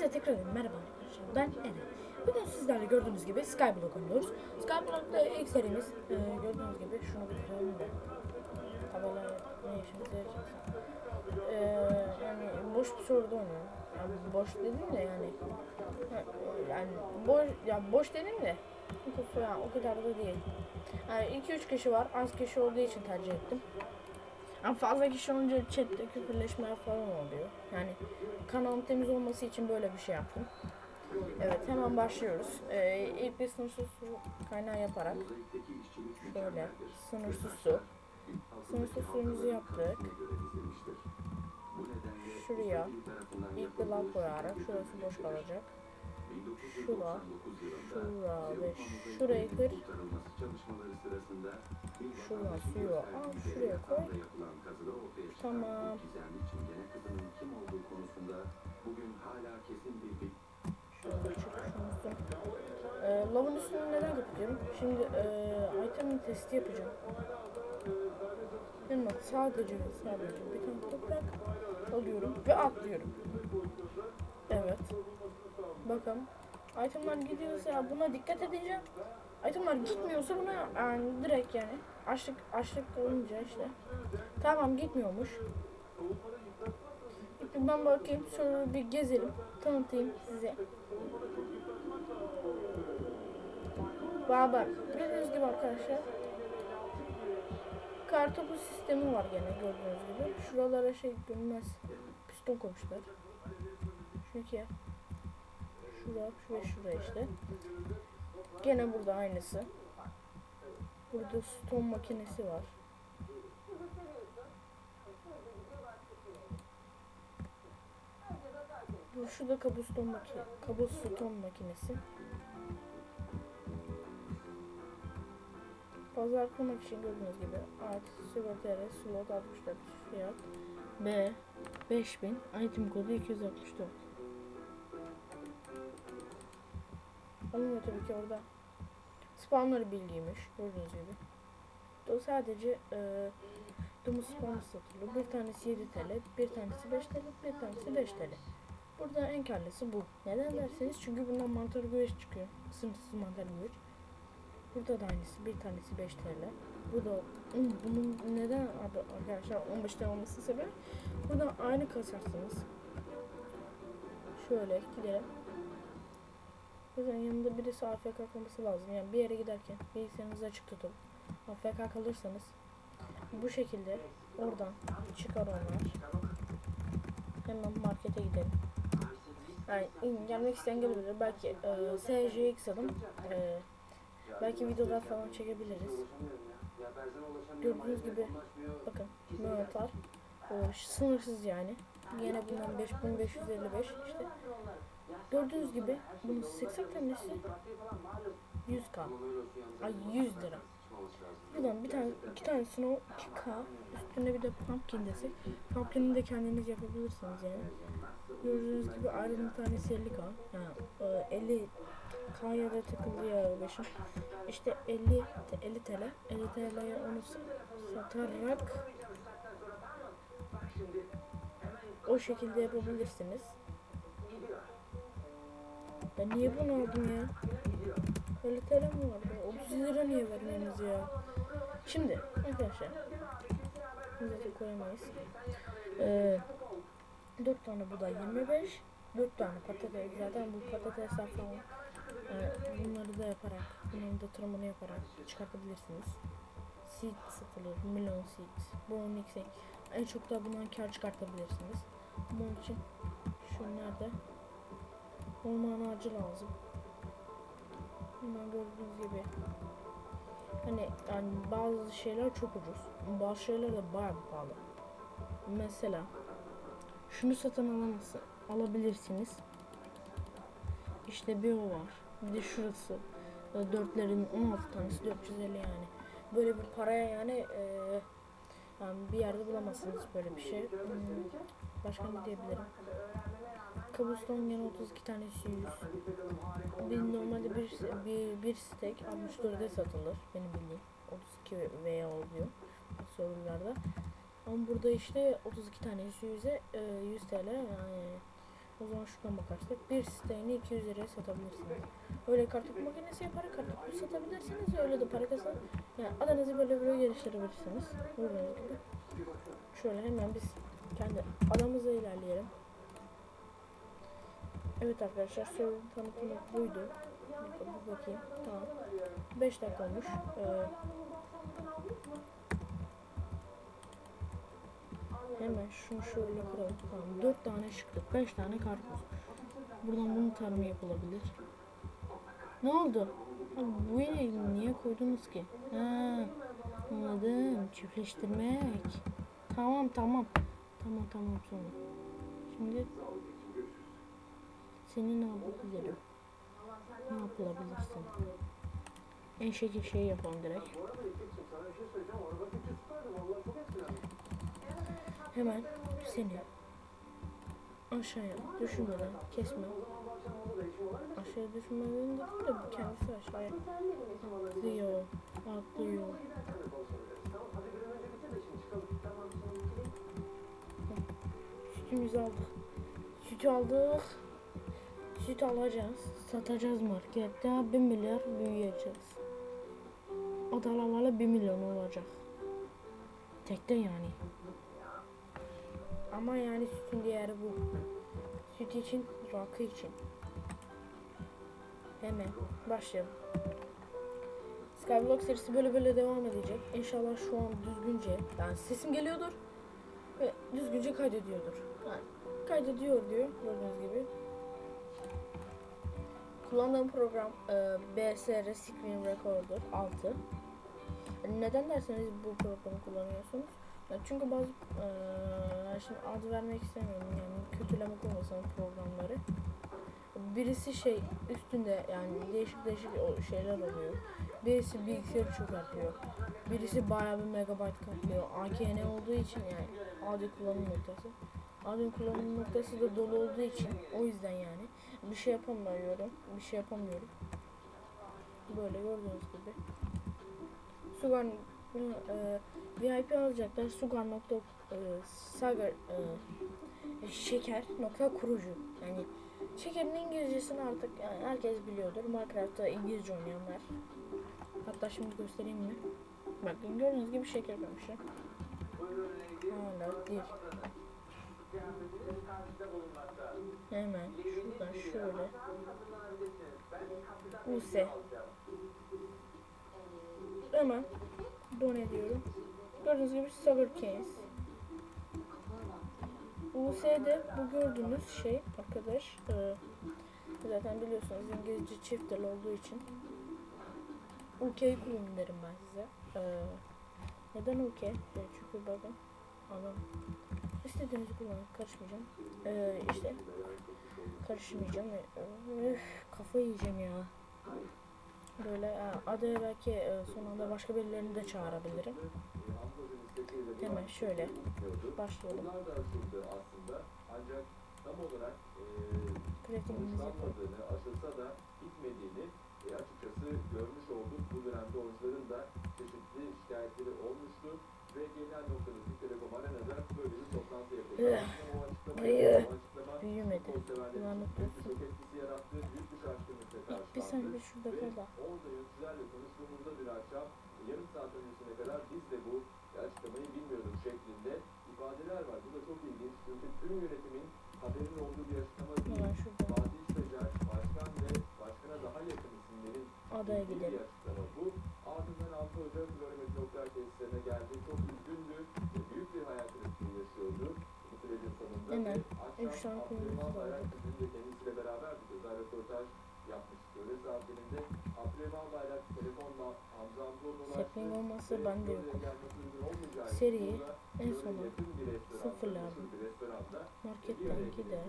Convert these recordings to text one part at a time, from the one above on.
Hepinize tekrar merhaba arkadaşlar. Ben Eren. Bugün sizlerle gördüğünüz gibi Skyblock oynuyoruz. Skyblock'ta ilk serimiz e, gördüğünüz gibi şunu bir tutalım da. Tabela ne işimize yarayacak. E, yani boş bir soruda oynuyorum. Yani boş dedim de yani. Yani boş, ya boş dedim de. Yani o kadar da değil. Yani 2-3 kişi var. Az kişi olduğu için tercih ettim. Ama fazla kişi olunca chatte küfürleşmeler falan oluyor. Yani kanalın temiz olması için böyle bir şey yaptım. Evet hemen başlıyoruz. Ee, ilk bir sınırsız su kaynağı yaparak şöyle sınırsız su. Sınırsız suyumuzu yaptık. Şuraya ilk bir lav koyarak şurası boş kalacak. Şura, şura ve şurayı kır. Şuradan suyu al, şuraya koy. Tamam. Ee, lavın üstünü neden kapatıyorum? Şimdi ee, item testi yapacağım. Bak sadece sadece bir tane toprak alıyorum ve atlıyorum. Evet. Bakın. Itemlar gidiyorsa buna dikkat edeceğim. Itemlar gitmiyorsa buna yani direkt yani açlık açlık olunca işte. Tamam gitmiyormuş. Şimdi ben bakayım şöyle bir gezelim. Tanıtayım size. Baba gördüğünüz gibi arkadaşlar. Kartopu sistemi var gene gördüğünüz gibi. Şuralara şey görünmez. Piston koymuşlar. Şuraya. Şura ve şura işte. Gene burada aynısı. Burada stone makinesi var. Bu şurada kabuston maki kabuston makinesi. Pazar kurmak için gördüğünüz gibi artı sigortayla slot 64 fiyat B 5000 item kodu 264 Olmuyor tabii ki orada spawner bilgiymiş gördüğünüz gibi. O sadece e, domuz spawner satılıyor. Bir tanesi 7 TL, bir tanesi 5 TL, bir tanesi 5 TL. Burada en karlısı bu. Neden derseniz çünkü bundan mantar güveç çıkıyor. Sınırsız mantar güveç. Burada da aynısı. Bir tanesi 5 TL. Burada Hmm, bunun neden arkadaşlar 15 TL olması sebebi burada aynı kasarsınız. Şöyle gidelim. Zaten yanında birisi AFK kalması lazım. Yani bir yere giderken bilgisayarınızı açık tutup AFK kalırsanız bu şekilde oradan çıkar onlar. Hemen markete gidelim. Yani gelmek isteyen gelebilir. Belki e, SJX adım. E, belki videolar falan çekebiliriz. Gördüğünüz gibi bakın mantar o sınırsız yani. Yine bundan 5555 işte. Gördüğünüz gibi bunun 80 tanesi 100k. Ay 100 lira. Buradan bir tane iki tanesini o 2k üstüne bir de pumpkin desek. Pumpkin'i de kendiniz yapabilirsiniz yani. Gördüğünüz gibi ayrının tanesi 50k. Yani e, 50 K'ya da takıldı ya başım. İşte 50 te- 50 TL. 50 TL'ye onu satarak o şekilde yapabilirsiniz. Ben niye bunu aldım ya? 50 TL mi vardı? 30 lira niye vermeniz ya? Şimdi arkadaşlar bunu koyamayız. Ee, 4 tane buğday 25 4 tane patates zaten bu patatesler falan e, bunları da yaparak bunların da tırmanı yaparak çıkartabilirsiniz. Seed satılır. Melon seed. Brown mixing. En çok da bundan kar çıkartabilirsiniz. Bunun için şu nerede? Orman ağacı lazım. Bundan gördüğünüz gibi hani yani bazı şeyler çok ucuz. Bazı şeyler de bayağı pahalı. Mesela şunu satın alamazsın, alabilirsiniz. İşte bir o var. Bir de şurası. Dörtlerin 16 tanesi 450 yani. Böyle bir paraya yani, e, yani bir yerde bulamazsınız böyle bir şey. Hmm, Başka ne diyebilirim? Kabuston yine 32 tanesi 100. Bir normalde bir, bir, bir steak 64'e satılır benim bildiğim. 32 veya oluyor sorularda. Ama burada işte 32 tanesi 100'e e, 100 TL yani O zaman şuradan bakarsak bir steğini 200 liraya satabilirsiniz. Öyle kartopu makinesi yaparak kartopu satabilirsiniz. Öyle de para kazan. Yani adanızı böyle böyle geliştirebilirsiniz. Şöyle hemen biz kendi adamıza ilerleyelim. Evet arkadaşlar server tanıtımı buydu. Bir bakayım. Tamam. 5 dakika olmuş. Ee, hemen şunu şöyle kuralım. Tamam. 4 tane çıktı. 5 tane karpuz. Buradan bunun tarımı yapılabilir. Ne oldu? Ha, bu yere niye koydunuz ki? Ha, anladım. Çiftleştirmek. Tamam tamam. Tamam tamam sonra. Şimdi seni ne yapabilirim? Ne yapılabilirsin? En şekil şey yapalım direkt. Hemen seni aşağıya düşürmeden kesme. Aşağıya düşürmeden değil de bu kendisi aşağıya atlıyor. Atlıyor. Sütümüzü aldık. Sütü aldık. Süt alacağız. Satacağız markette. 1 milyar büyüyeceğiz. Adalamalı 1 milyon olacak. Tekte yani. Ama yani sütün değeri bu. Süt için, rakı için. Hemen başlayalım. Skyblock serisi böyle böyle devam edecek. İnşallah şu an düzgünce, yani sesim geliyordur ve düzgünce kaydediyordur. Yani kaydediyor diyor gördüğünüz gibi. Kullandığım program e, BSR Screen Recorder 6. Neden derseniz bu programı kullanıyorsunuz? Çünkü bazı e, şimdi adı vermek istemiyorum yani kötülemek olmasın programları. Birisi şey üstünde yani değişik değişik şeyler oluyor. Birisi bilgisayarı çökertiyor. Birisi bayağı bir megabayt kaplıyor. AKN olduğu için yani adi kullanım noktası. Adi kullanım noktası da dolu olduğu için o yüzden yani bir şey yapamıyorum. Bir şey yapamıyorum. Böyle gördüğünüz gibi. Sugar e, VIP alacaklar. Sugar nokta e, sagar e, şeker nokta kurucu. Yani şekerin İngilizcesini artık yani herkes biliyordur. Minecraft'ta İngilizce oynayanlar. Hatta şimdi göstereyim mi? Bakın gördüğünüz gibi şeker koymuşum. Hala değil. Hemen şuradan şöyle. Use. Hemen don ediyorum. Gördüğünüz gibi Sour Case. US'de bu gördüğünüz şey arkadaş e, zaten biliyorsunuz İngilizce çift dil olduğu için UK'yi kullanın derim ben size. E, neden UK? E, çünkü bakın adam istediğinizi kullanın karışmayacağım. E, işte karışmayacağım. Üf, kafayı yiyeceğim ya. Böyle e, adaya belki e, son anda başka birilerini de çağırabilirim. Hemen şöyle başlayalım. Kreatifimizi yapalım. aşılsa da bitmediğini açıkçası görmüş olduk. Bu dönemde oyuncuların da çeşitli şikayetleri olmuştu ve gelinen noktada Telekom Arena'da böyle bir açıklama Büyümedi. Lanet olsun. Büyük bir bir şurada kal da. orada yöneticilerle konuştuğumuzda bir akşam yarım saat öncesine kadar biz de bu açıklamayı bilmiyorduk şeklinde ifadeler var. Bu da çok ilginç çünkü tüm yönetimin haberin olduğu bir açıklama değil. Fatih Stajyer, başkan ve başkana daha yakın isimlerin Adaya gidelim. bir açıklama bu. Ardından Altı Hoca Flormet noktalar tesislerine geldi. Çok üzgündü. ve Büyük bir hayal kırıklığı yaşıyordu. Bu akşam üç tane konumuz var. İçin burada en sona sıfırlardım. Marketten gider.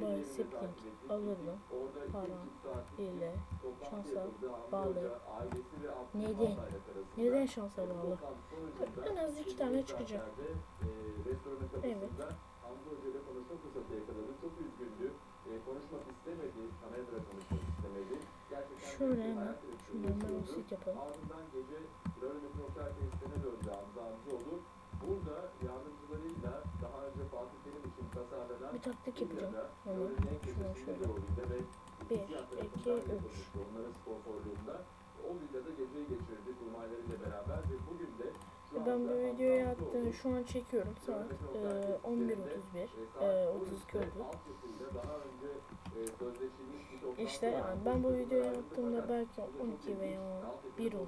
Böyle ettik. alırdım. Para ile şansa bağlı. Arasında. Neden şansa bağlı? En az iki tane çıkacak. saatlerde, e, restoranın kapısında Hamdi Hoca ile konuşma fırsatı yakaladı. Çok üzgündü. E, konuşmak istemedi. Kamerada konuşmak istemedi. Gerçekten bir hayal kırıklığı şundan ben yaşıyordu. usit yapalım. Ardından gece Florida Nokta tesisine döndü Hamza Hamzoğlu. Burada yardımcılarıyla daha önce Fatih Terim için tasarlanan Bir taktik yapacağım. Şuradan köşesinde şöyle. bir Bir, iki, üç. Onların sponsorluğunda o villada geceyi geçirdi kurmaylarıyla beraber ve bugün Ben bu videoyu attım. Şu an çekiyorum. Saat e, olduğunuz 11.31. e, saat e, 12'de 32 oldu. İşte yani ben bu videoyu yaptığımda belki sözleşilmiş 12 veya altyapı 1 olur.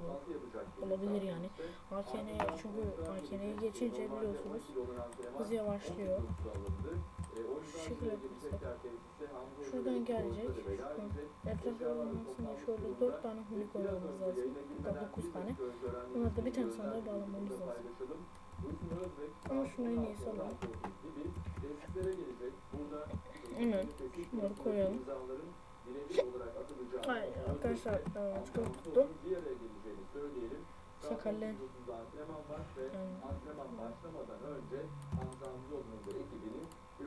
Olabilir yani. Saat AKN çünkü Normalde geçince 12 biliyorsunuz hız yavaşlıyor. 19'da alındı. O yüzden Şu şekilde Şuradan gelecek. Etrafı olmasında şöyle 4 tane huni koymamız lazım. Hatta 9 tane. Bunlar da bir tane sandığa bağlamamız lazım. Ama şunu en iyisi alalım. Hemen şunları koyalım. Hayır arkadaşlar çok tuttu. Sakarlı. Yani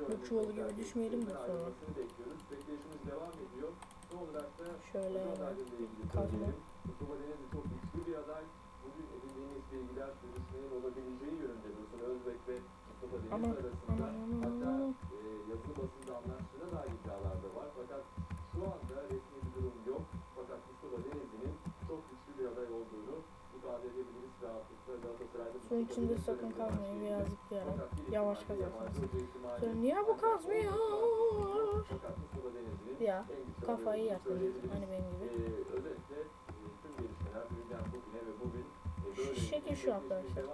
bu çuvalı gibi düşmeyelim de sonra. Şöyle kazma. Mustafa Denizli çok güçlü bir aday. Bugün edindiğimiz bilgiler görüşmenin olabileceği yönünde Dursun Özbek ve Mustafa Aman arasında. Hatta e, yazılı basında anlaştığına dair iddialar da var. Fakat şu anda resmi bir durum yok. Fakat Mustafa Denizli'nin çok güçlü bir aday olduğunu ifade edebiliriz rahatlıkla Galatasaray'da. Mustafa içinde sakın kalmayın bir biraz zıplayarak. Fakat bir Yavaş ihtimalle kazarsınız. Sonra niye bu kazmıyor? Ya kafayı söyleyebiliriz. Hani benim gibi. Ee, özetle e, tüm gelişmeler dünden bugüne ve bugün e, böyle Şekil şu arkadaşlar.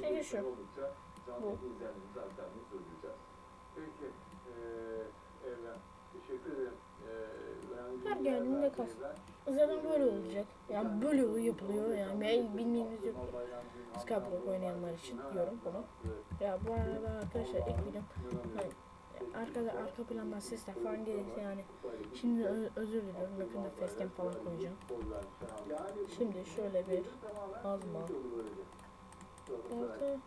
Şekil şu. Oldukça canlı Bu. Ee, önemli Her geldiğinde kas. Zaten böyle olacak. Yani böyle yapılıyor. Yani ben bildiğiniz yok. Skyblock oynayanlar için diyorum bunu. Ya bu arada arkadaşlar ek videom. Arkada arka plandan sesler falan gelirse yani şimdi özür diliyorum. Yakında facecam falan koyacağım. Şimdi şöyle bir azma. Altı.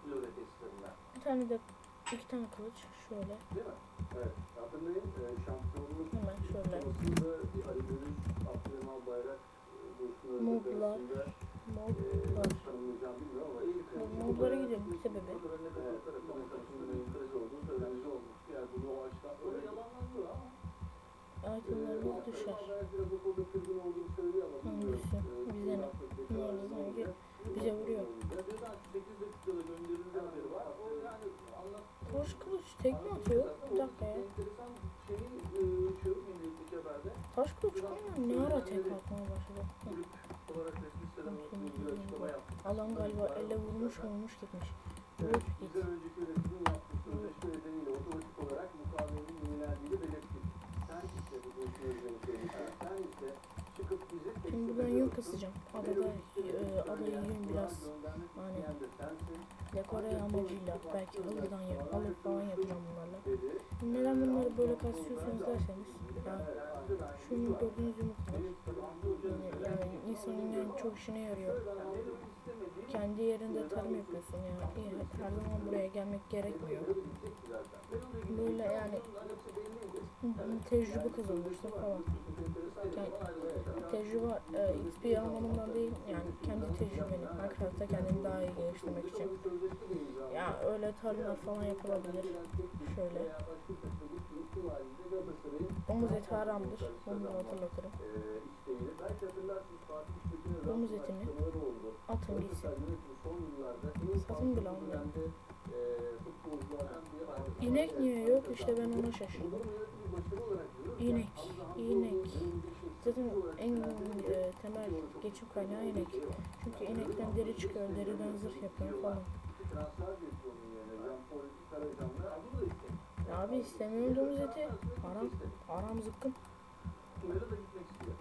Bir tane de iki tane kılıç şöyle. Hemen şöyle. Bu modlara gidelim bir sebebi. Olmuş. Itemlarımız düşer. Tamam, düşsün. Bize ne? Bunlar sanki bize vuruyor. Ya birden 8 dakikada gönderildi haberi var. O yani anlat. Taş kılıç tekme atıyor. Bir dakika ya. Taş kılıç koyma ne ara tekme atmaya başladı. Adam galiba elle vurmuş vurmuş gitmiş. Evet, kasacağım. Adada e, adayı yün biraz hani dekore amacıyla belki halıdan yap, halı falan yapacağım bunlarla. Neden bunları böyle kasıyorsunuz derseniz yani şunu gördüğünüz yumurtalar yani, yani insanın yani çok işine yarıyor. Kendi yerinde tarım yapıyorsun yani her zaman buraya gelmek gerekmiyor. Böyle yani tecrübe kazanmıştım falan. Yani tecrübe e, XP anlamından değil yani kendi tecrübeni Minecraft'ta kendini daha iyi geliştirmek için. Ya öyle tarımlar falan yapılabilir. Şöyle. Domuz eti haramdır. Da hatırlatırım. Domuz etini atın gitsin. Satın bile almayalım. İnek niye yok işte ben ona şaşırdım. İnek, inek. Zaten en e, temel geçim kaynağı inek. Çünkü inekten deri çıkıyor, deriden zırh yapıyor falan. Ya abi istemiyorum domuz eti. Haram, haram zıkkım. İstiyor.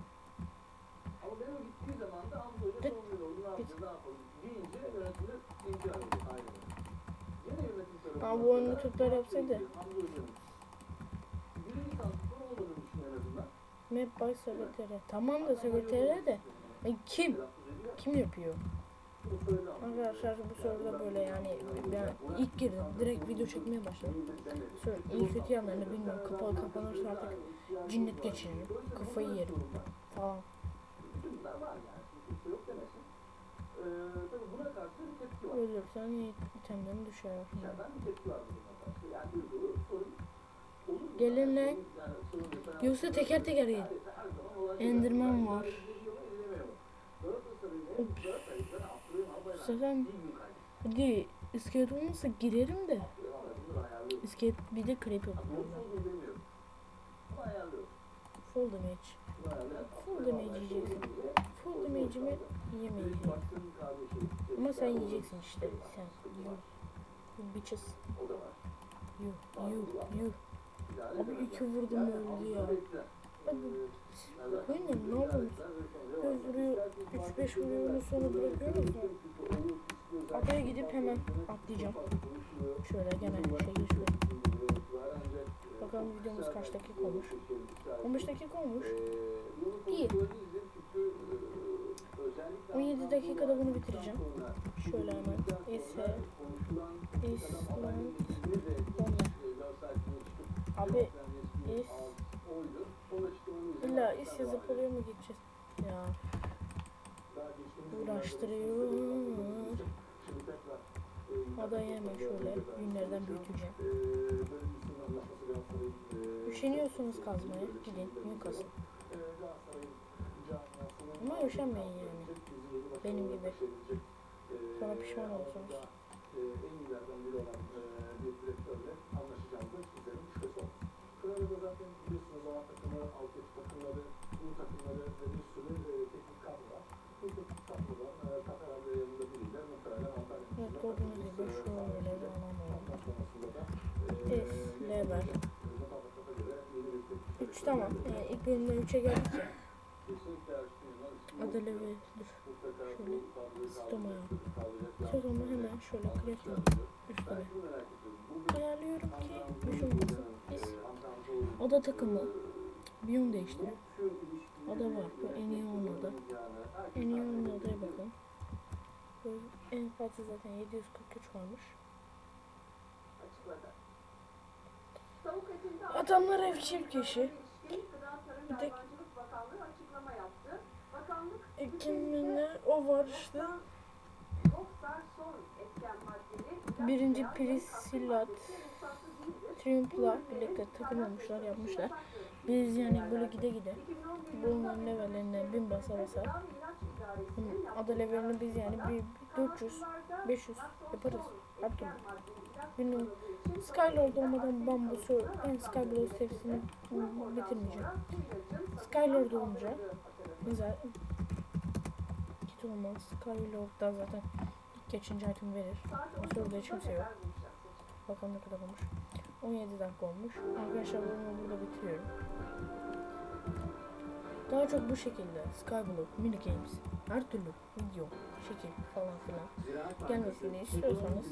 Ama bu oyunu Türkler yapsaydı. Map by sekretere. Tamam da sekretere de. E, kim? Kim yapıyor? Arkadaşlar bu soruda böyle yani ben ilk girdim direkt video çekmeye başladım. Sonra iyi kötü yanlarını bilmiyorum. Kapalı kapanırsa artık cinnet geçiririm. Kafayı yerim falan. Ölürsen itemlerin düşer. Gelin lan. Yoksa teker teker gel. Enderman var. Zaten hadi iskelet olmasa girerim de. İskelet bir de creep yok. Full damage. Full damage yiyeceksin. Full damage'imi yiyemeyeceğim. Ama sen yiyeceksin işte. Sen. You. You bitches. You. You. You. Abi iki vurdum öldü ya. Abi oyunda ne yapıyorsunuz? Göz vuruyor, 3-5 vuruyor onu sonra bırakıyorsunuz mu? Adaya gidip hemen atlayacağım. Şöyle gene şey geçiyor. Bakalım videomuz kaç dakika olmuş. 15 dakika olmuş. İyi. 17 dakikada bunu bitireceğim. Şöyle hemen. İse, İsland. Abi is, illa is yazıp oraya mı gideceğiz? Ya uğraştırıyor. Adayı hemen şöyle günlerden büyüteceğim. Üşeniyorsunuz kazmaya. Gidin, yün kasın. Ama üşenmeyin yani. Benim gibi. Sonra pişman olursunuz. en iyilerden biri olan e, bir direktörle anlaşacağımızda sizlerin şüphesi zaten lever. 3 tamam. Yani ilk bölümden 3'e geldik ya. Adı level. Dur. Şöyle stomaya. Sezonda hemen şöyle kreatin üstüne. Ayarlıyorum ki düşürmesin. Biz oda takımı biyom değiştiriyor. Ada var. Bu en iyi olmadı. En iyi odaya bakın. Böyle en fazla zaten 743 varmış. Adamlar ev Tarım Bir. Bakanlık Ekiminde o var işte. Birinci değildir. Triumph'la birlikte takım olmuşlar yapmışlar. Biz yani böyle gide gide bunların levellerine bin basa basa ada levelini biz yani bir 400 500 yaparız türlü. Bilmiyorum. Skylord olmadan bambusu ben Skyblow hepsini bitirmeyeceğim. Skylord olunca güzel kit olmaz. Skylord'da zaten ilk geçince item verir. O sırada hiç kimse yok. Bakalım ne kadar olmuş. 17 dakika olmuş. Arkadaşlar bunu burada bitiriyorum. Daha çok bu şekilde Skyblock, mini games, her türlü video, şekil falan filan gelmesini istiyorsanız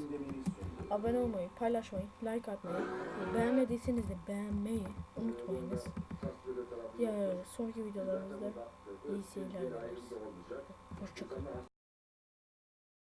abone olmayı, paylaşmayı, like atmayı, beğenmediyseniz de beğenmeyi unutmayınız. Ya sonraki videolarımızda iyi seyirler dileriz. Hoşçakalın.